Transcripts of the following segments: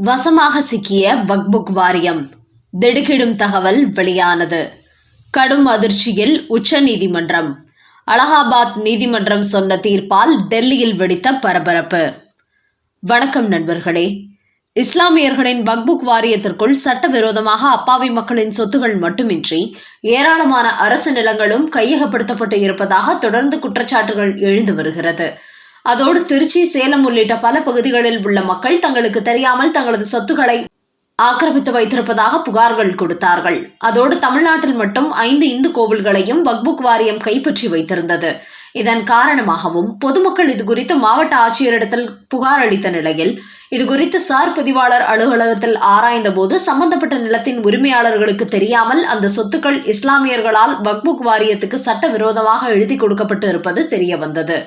வசமாக சிக்கிய வக்புக் வாரியம் திடுக்கிடும் தகவல் வெளியானது. கடும் அதிர்ச்சியில் உச்சநீதிமன்றம். அலகாபாத் நீதிமன்றம் சொன்ன தீர்ப்பால் டெல்லியில் வெடித்த பரபரப்பு. வணக்கம் நண்பர்களே. இஸ்லாமியர்களின் வக்புக் வாரியத்திற்குள் சட்டவிரோதமாக அப்பாவி மக்களின் சொத்துகள் மட்டுமின்றி ஏராளமான அரசு நிலங்களும் கையகப்படுத்தப்பட்டு இருப்பதாக தொடர்ந்து குற்றச்சாட்டுகள் எழுந்து வருகிறது. அதோடு திருச்சி சேலம் உள்ளிட்ட பல பகுதிகளில் உள்ள மக்கள் தங்களுக்கு தெரியாமல் தங்களது சொத்துக்களை ஆக்கிரமித்து வைத்திருப்பதாக புகார்கள் கொடுத்தார்கள். அதோடு தமிழ்நாட்டில் மட்டும் ஐந்து இந்து கோவில்களையும் வக்புக் வாரியம் கைப்பற்றி வைத்திருந்தது. இதன் காரணமாகவும் பொதுமக்கள் இது குறித்து மாவட்ட ஆட்சியரிடத்தில் புகார் அளித்த நிலையில் இது குறித்து சார் பதிவாளர் அலுவலகத்தில் ஆராய்ந்தபோது சம்பந்தப்பட்ட நிலத்தின் உரிமையாளர்களுக்கு தெரியாமல் அந்த சொத்துக்கள் இஸ்லாமியர்களால் வக்புக் வாரியத்துக்கு சட்டவிரோதமாக எழுதி கொடுக்கப்பட்டு இருப்பது தெரிய வந்தது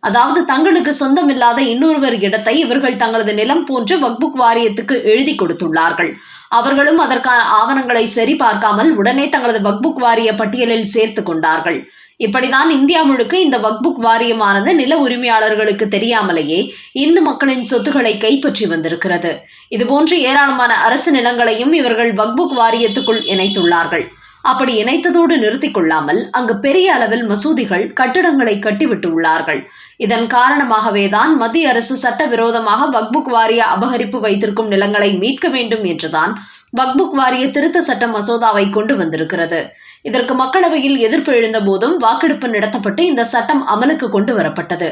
அதாவது தங்களுக்கு சொந்தமில்லாத இன்னொருவர் இடத்தை இவர்கள் தங்களது நிலம் போன்று வக்புக் வாரியத்துக்கு எழுதி கொடுத்துள்ளார்கள். அவர்களும் அதற்கான ஆவணங்களை சரி பார்க்காமல் உடனே தங்களது வக்புக் வாரிய பட்டியலில் சேர்த்து கொண்டார்கள். இப்படிதான் இந்தியா முழுக்க இந்த வக்புக் வாரியமானது நில உரிமையாளர்களுக்கு தெரியாமலேயே இந்து மக்களின் சொத்துக்களை கைப்பற்றி வந்திருக்கிறது. இதுபோன்று ஏராளமான அரசு நிலங்களையும் இவர்கள் வக்புக் வாரியத்துக்குள் இணைத்துள்ளார்கள். அப்படி இணைத்ததோடு நிறுத்திக் கொள்ளாமல் அங்கு பெரிய அளவில் மசூதிகள் கட்டிடங்களை கட்டிவிட்டு உள்ளார்கள். இதன் காரணமாகவே தான் மத்திய அரசு சட்டவிரோதமாக வக்புக் வாரிய அபகரிப்பு வைத்திருக்கும் நிலங்களை மீட்க வேண்டும் என்றுதான் வக்புக் வாரிய திருத்த சட்ட மசோதாவை கொண்டு வந்திருக்கிறது. இதற்கு மக்களவையில் எதிர்ப்பு எழுந்த போதும் வாக்கெடுப்பு நடத்தப்பட்டு இந்த சட்டம் அமலுக்கு கொண்டு வரப்பட்டது.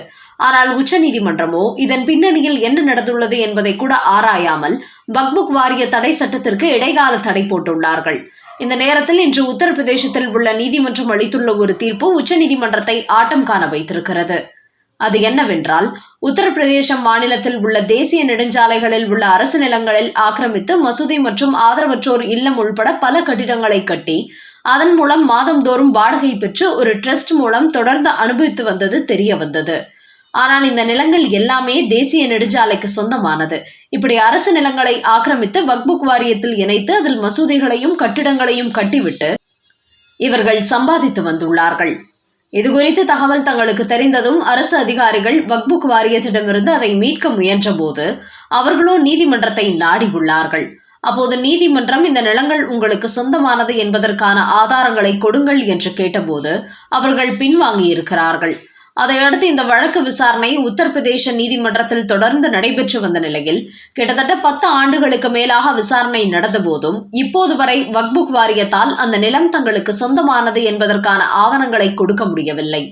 ஆனால் உச்சநீதிமன்றமோ இதன் பின்னணியில் என்ன நடந்துள்ளது என்பதை கூட ஆராயாமல் பக்புக் வாரிய தடை சட்டத்திற்கு இடைக்கால தடை போட்டுள்ளார்கள். இந்த நேரத்தில் இன்று உத்தரப்பிரதேசத்தில் உள்ள நீதிமன்றம் அளித்துள்ள ஒரு தீர்ப்பு உச்சநீதிமன்றத்தை ஆட்டம் காண வைத்திருக்கிறது. அது என்னவென்றால் உத்தரப்பிரதேசம் மாநிலத்தில் உள்ள தேசிய நெடுஞ்சாலைகளில் உள்ள அரசு நிலங்களில் ஆக்கிரமித்து மசூதி மற்றும் ஆதரவற்றோர் இல்லம் உள்பட பல கட்டிடங்களை கட்டி அதன் மூலம் மாதந்தோறும் வாடகை பெற்று ஒரு ட்ரஸ்ட் மூலம் தொடர்ந்து அனுபவித்து வந்தது தெரிய வந்தது. ஆனால் இந்த நிலங்கள் எல்லாமே தேசிய நெடுஞ்சாலைக்கு சொந்தமானது. இப்படி அரசு நிலங்களை ஆக்கிரமித்து வக்புக் வாரியத்தில் இணைத்து அதில் மசூதிகளையும் கட்டிடங்களையும் கட்டிவிட்டு இவர்கள் சம்பாதித்து வந்துள்ளார்கள். இதுகுறித்து தகவல் தங்களுக்கு தெரிந்ததும் அரசு அதிகாரிகள் வக்புக் வாரியத்திடமிருந்து அதை மீட்க முயன்றபோது அவர்களோ நீதிமன்றத்தை நாடி உள்ளார்கள் அப்போது நீதிமன்றம் இந்த நிலங்கள் உங்களுக்கு சொந்தமானது என்பதற்கான ஆதாரங்களை கொடுங்கள் என்று கேட்டபோது அவர்கள் பின்வாங்கியிருக்கிறார்கள். அதையடுத்து இந்த வழக்கு விசாரணை உத்தரப்பிரதேச நீதிமன்றத்தில் தொடர்ந்து நடைபெற்று வந்த நிலையில் கிட்டத்தட்ட பத்து ஆண்டுகளுக்கு மேலாக விசாரணை நடந்தபோதும் இப்போது வரை வக்புக் வாரியத்தால் அந்த நிலம் தங்களுக்கு சொந்தமானது என்பதற்கான ஆவணங்களை கொடுக்க முடியவில்லை.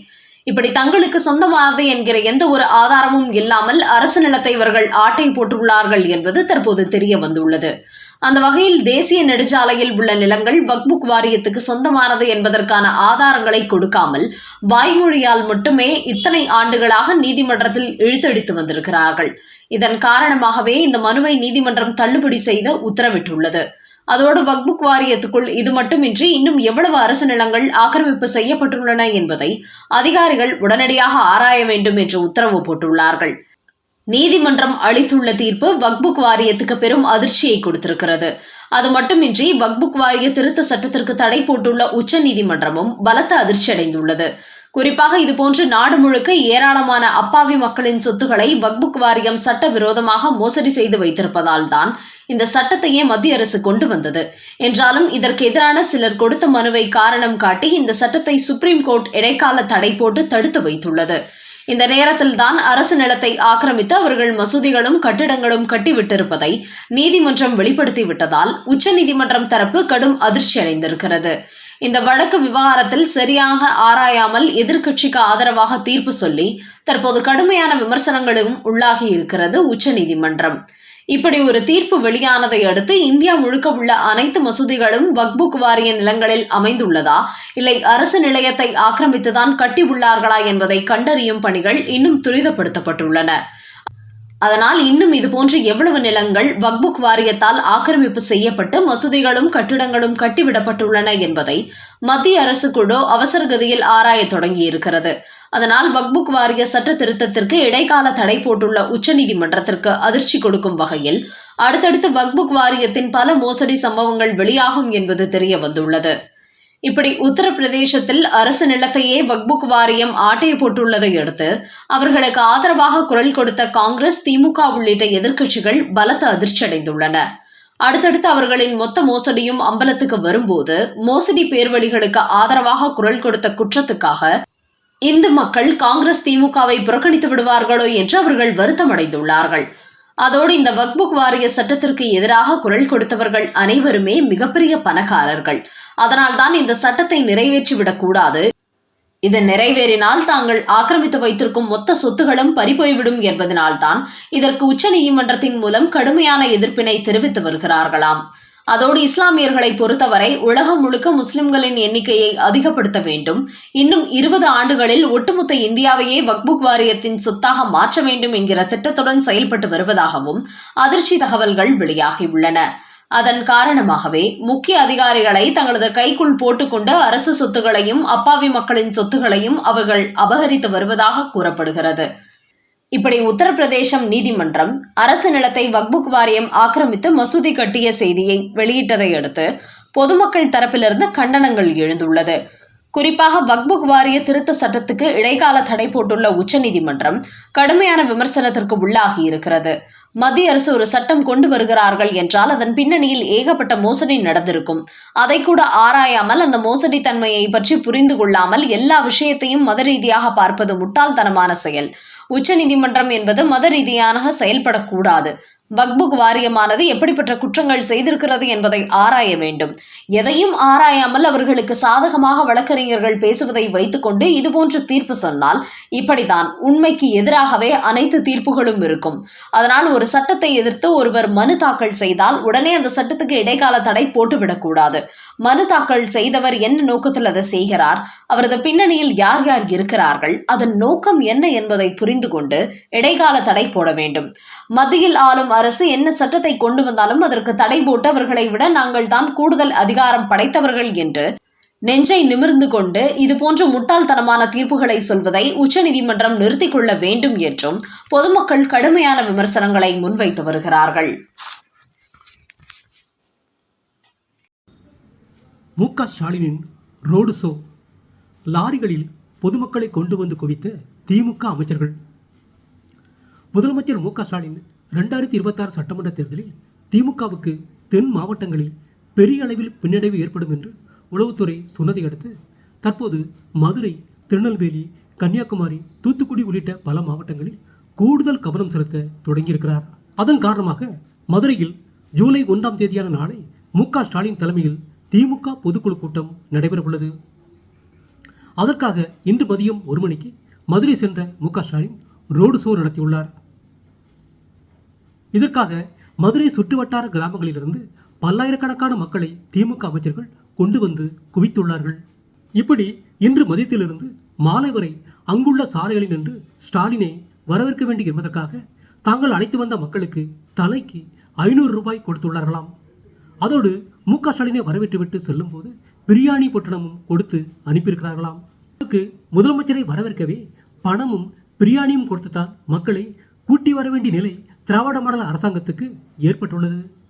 இப்படி தங்களுக்கு சொந்தமானது என்கிற எந்த ஒரு ஆதாரமும் இல்லாமல் அரசு நிலத்தை இவர்கள் ஆட்டை போட்டுள்ளார்கள் என்பது தற்போது தெரிய வந்துள்ளது. அந்த வகையில் தேசிய நெடுஞ்சாலையில் உள்ள நிலங்கள் வக்புக் வாரியத்துக்கு சொந்தமானது என்பதற்கான ஆதாரங்களை கொடுக்காமல் வாய்மொழியால் மட்டுமே இத்தனை ஆண்டுகளாக நீதிமன்றத்தில் இழுத்தடித்து வந்திருக்கிறார்கள். இதன் காரணமாகவே இந்த மனுவை நீதிமன்றம் தள்ளுபடி செய்து உத்தரவிட்டுள்ளது. அதோடு வக்புக் வாரியத்துக்குள் இது மட்டுமின்றி இன்னும் எவ்வளவு அரசு நிலங்கள் ஆக்கிரமிப்பு செய்யப்பட்டுள்ளன என்பதை அதிகாரிகள் உடனடியாக ஆராய வேண்டும் என்று உத்தரவு போட்டுள்ளார்கள். நீதிமன்றம் அளித்துள்ள தீர்ப்பு வக்புக் வாரியத்துக்கு பெரும் அதிர்ச்சியை கொடுத்திருக்கிறது. அது மட்டுமின்றி வக்புக் வாரிய திருத்த சட்டத்திற்கு தடை போட்டுள்ள உச்ச நீதிமன்றமும் பலத்த அதிர்ச்சி அடைந்துள்ளது. குறிப்பாக இதுபோன்று நாடு முழுக்க ஏராளமான அப்பாவி மக்களின் சொத்துக்களை வக்புக் வாரியம் சட்டவிரோதமாக மோசடி செய்து வைத்திருப்பதால் தான் இந்த சட்டத்தையே மத்திய அரசு கொண்டு வந்தது. என்றாலும் இதற்கு எதிரான சிலர் கொடுத்த மனுவை காரணம் காட்டி இந்த சட்டத்தை சுப்ரீம் கோர்ட் இடைக்கால தடை போட்டு தடுத்து வைத்துள்ளது. இந்த நேரத்தில் தான் அரசு நிலத்தை ஆக்கிரமித்து அவர்கள் மசூதிகளும் கட்டிடங்களும் கட்டிவிட்டிருப்பதை நீதிமன்றம் வெளிப்படுத்திவிட்டதால் உச்சநீதிமன்றம் தரப்பு கடும் அதிர்ச்சி அடைந்திருக்கிறது. இந்த வழக்கு விவகாரத்தில் சரியாக ஆராயாமல் எதிர்க்கட்சிக்கு ஆதரவாக தீர்ப்பு சொல்லி தற்போது கடுமையான விமர்சனங்களும் உள்ளாகி இருக்கிறது உச்சநீதிமன்றம். இப்படி ஒரு தீர்ப்பு வெளியானதை அடுத்து இந்தியா முழுக்க உள்ள அனைத்து மசூதிகளும் வக்புக் வாரிய நிலங்களில் அமைந்துள்ளதா? இல்லை அரசு நிலையத்தை ஆக்கிரமித்துதான் கட்டி உள்ளார்களா என்பதை கண்டறியும் பணிகள் இன்னும் துரிதப்படுத்தப்பட்டுள்ளன. அதனால் இன்னும் இதுபோன்று எவ்வளவு நிலங்கள் வக்புக் வாரியத்தால் ஆக்கிரமிப்பு செய்யப்பட்டு மசூதிகளும் கட்டிடங்களும் கட்டிவிடப்பட்டுள்ளன என்பதை மத்திய அரசு குழு அவசரகதியில் ஆராயத் தொடங்கியிருக்கிறது. அதனால் வக்புக் வாரிய சட்ட திருத்தத்திற்கு இடைக்கால தடை போட்டுள்ள உச்சநீதிமன்றத்திற்கு அதிர்ச்சி கொடுக்கும் வகையில் அடுத்தடுத்து வக்புக் வாரியத்தின் பல மோசடி சம்பவங்கள் வெளியாகும் என்பது தெரிய வந்துள்ளது. இப்படி உத்தரப்பிரதேசத்தில் அரசு நிலத்தையே வக்புக் வாரியம் ஆட்டைய போட்டுள்ளதை அடுத்து அவர்களுக்கு ஆதரவாக குரல் கொடுத்த காங்கிரஸ் திமுக உள்ளிட்ட எதிர்க்கட்சிகள் பலத்த அதிர்ச்சியடைந்துள்ளன அடுத்தடுத்து அவர்களின் மொத்த மோசடியும் அம்பலத்துக்கு வரும்போது மோசடி பேர்வழிகளுக்கு ஆதரவாக குரல் கொடுத்த குற்றத்துக்காக இந்து மக்கள் காங்கிரஸ் திமுகவை புறக்கணித்து விடுவார்களோ என்று அவர்கள் வருத்தமடைந்துள்ளார்கள். அதோடு இந்த வக்புக் வாரிய சட்டத்திற்கு எதிராக குரல் கொடுத்தவர்கள் அனைவருமே மிகப்பெரிய பணக்காரர்கள். அதனால்தான் இந்த சட்டத்தை நிறைவேற்றிவிடக் கூடாது இது நிறைவேறினால் தாங்கள் ஆக்கிரமித்து வைத்திருக்கும் மொத்த சொத்துகளும் பறிபோய்விடும் என்பதனால்தான் இதற்கு உச்சநீதிமன்றத்தின் மூலம் கடுமையான எதிர்ப்பினை தெரிவித்து வருகிறார்களாம். அதோடு இஸ்லாமியர்களை பொறுத்தவரை உலகம் முழுக்க முஸ்லிம்களின் எண்ணிக்கையை அதிகப்படுத்த வேண்டும். இன்னும் இருபது ஆண்டுகளில் ஒட்டுமொத்த இந்தியாவையே வக்புக் வாரியத்தின் சொத்தாக மாற்ற வேண்டும் என்கிற திட்டத்துடன் செயல்பட்டு வருவதாகவும் அதிர்ச்சி தகவல்கள் வெளியாகியுள்ளன. அதன் காரணமாகவே முக்கிய அதிகாரிகளை தங்களது கைக்குள் போட்டுக்கொண்டு அரசு சொத்துகளையும் அப்பாவி மக்களின் சொத்துகளையும் அவர்கள் அபகரித்து வருவதாக கூறப்படுகிறது. இப்படி உத்தரப்பிரதேசம் நீதிமன்றம் அரசு நிலத்தை வக்புக் வாரியம் ஆக்கிரமித்து மசூதி கட்டிய செய்தியை வெளியிட்டதை அடுத்து பொதுமக்கள் தரப்பிலிருந்து கண்டனங்கள் எழுந்துள்ளது. குறிப்பாக வக்புக் வாரிய திருத்த சட்டத்துக்கு இடைக்கால தடை போட்டுள்ள உச்சநீதிமன்றம் கடுமையான விமர்சனத்திற்கு உள்ளாகி இருக்கிறது. மத்திய அரசு ஒரு சட்டம் கொண்டு வருகிறார்கள் என்றால் அதன் பின்னணியில் ஏகப்பட்ட மோசடி நடந்திருக்கும். அதை கூட ஆராயாமல் அந்த மோசடி தன்மையை பற்றி புரிந்து கொள்ளாமல் எல்லா விஷயத்தையும் மத ரீதியாக பார்ப்பது முட்டாள்தனமான செயல். உச்சநீதிமன்றம் என்பது மத ரீதியாக செயல்படக்கூடாது. வக்புக் வாரியமானது எப்படிப்பட்ட குற்றங்கள் செய்திருக்கிறது என்பதை ஆராய வேண்டும். எதையும் ஆராயாமல் அவர்களுக்கு சாதகமாக வழக்கறிஞர்கள் பேசுவதை வைத்துக்கொண்டு இதுபோன்று தீர்ப்பு சொன்னால் இப்படித்தான் உண்மைக்கு எதிராகவே அனைத்து தீர்ப்புகளும் இருக்கும். அதனால் ஒரு சட்டத்தை எதிர்த்து ஒருவர் மனு தாக்கல் செய்தால் உடனே அந்த சட்டத்துக்கு இடைக்கால தடை போட்டுவிடக்கூடாது. மனு தாக்கல் செய்தவர் என்ன நோக்கத்தில் அதை செய்கிறார்? அவரது பின்னணியில் யார் யார் இருக்கிறார்கள்? அதன் நோக்கம் என்ன என்பதை புரிந்து கொண்டு இடைக்கால தடை போட வேண்டும். மத்தியில் ஆளும் அரசு என்ன சட்டத்தை கொண்டு வந்தாலும் அதற்கு தடை போட்டு அவர்களை விட நாங்கள் தான் கூடுதல் அதிகாரம் படைத்தவர்கள் என்று நெஞ்சை நிமிர்ந்து கொண்டு இதுபோன்ற முட்டாள்தனமான தீர்ப்புகளை சொல்வதை உச்சநீதிமன்றம் நிறுத்திக் கொள்ள வேண்டும் என்றும் பொதுமக்கள் கடுமையான விமர்சனங்களை முன்வைத்து வருகிறார்கள். மு க ஸ்டாலினின் ரோடு ஷோ லாரிகளில் பொதுமக்களை கொண்டு வந்து குவித்த திமுக அமைச்சர்கள். முதலமைச்சர் மு க ஸ்டாலின் ரெண்டாயிரத்தி இருபத்தாறு சட்டமன்ற தேர்தலில் திமுகவுக்கு தென் மாவட்டங்களில் பெரிய அளவில் பின்னடைவு ஏற்படும் என்று உளவுத்துறை சொன்னதை அடுத்து தற்போது மதுரை திருநெல்வேலி கன்னியாகுமரி தூத்துக்குடி உள்ளிட்ட பல மாவட்டங்களில் கூடுதல் கவனம் செலுத்த தொடங்கியிருக்கிறார். அதன் காரணமாக மதுரையில் ஜூலை ஒன்றாம் தேதியான நாளை மு க ஸ்டாலின் தலைமையில் திமுக பொதுக்குழு கூட்டம் நடைபெறவுள்ளது. அதற்காக இன்று மதியம் ஒரு மணிக்கு மதுரை சென்ற மு க ஸ்டாலின் ரோடு ஷோ நடத்தியுள்ளார். இதற்காக மதுரை சுற்றுவட்டார கிராமங்களிலிருந்து பல்லாயிரக்கணக்கான மக்களை திமுக அமைச்சர்கள் கொண்டு வந்து குவித்துள்ளார்கள். இப்படி இன்று மதியத்திலிருந்து மாலை வரை அங்குள்ள சாலைகளில் நின்று ஸ்டாலினை வரவேற்க வேண்டி என்பதற்காக தாங்கள் அழைத்து வந்த மக்களுக்கு தலைக்கு ஐநூறு ரூபாய் கொடுத்துள்ளார்களாம். அதோடு மு க ஸ்டாலினை வரவேற்றுவிட்டு செல்லும்போது பிரியாணி பொட்டணமும் கொடுத்து அனுப்பியிருக்கிறார்களாம். அதற்கு முதலமைச்சரை வரவேற்கவே பணமும் பிரியாணியும் கொடுத்துத்தான் மக்களை கூட்டி வர வேண்டிய நிலை திராவிட மாடல் அரசாங்கத்துக்கு ஏற்பட்டுள்ளது.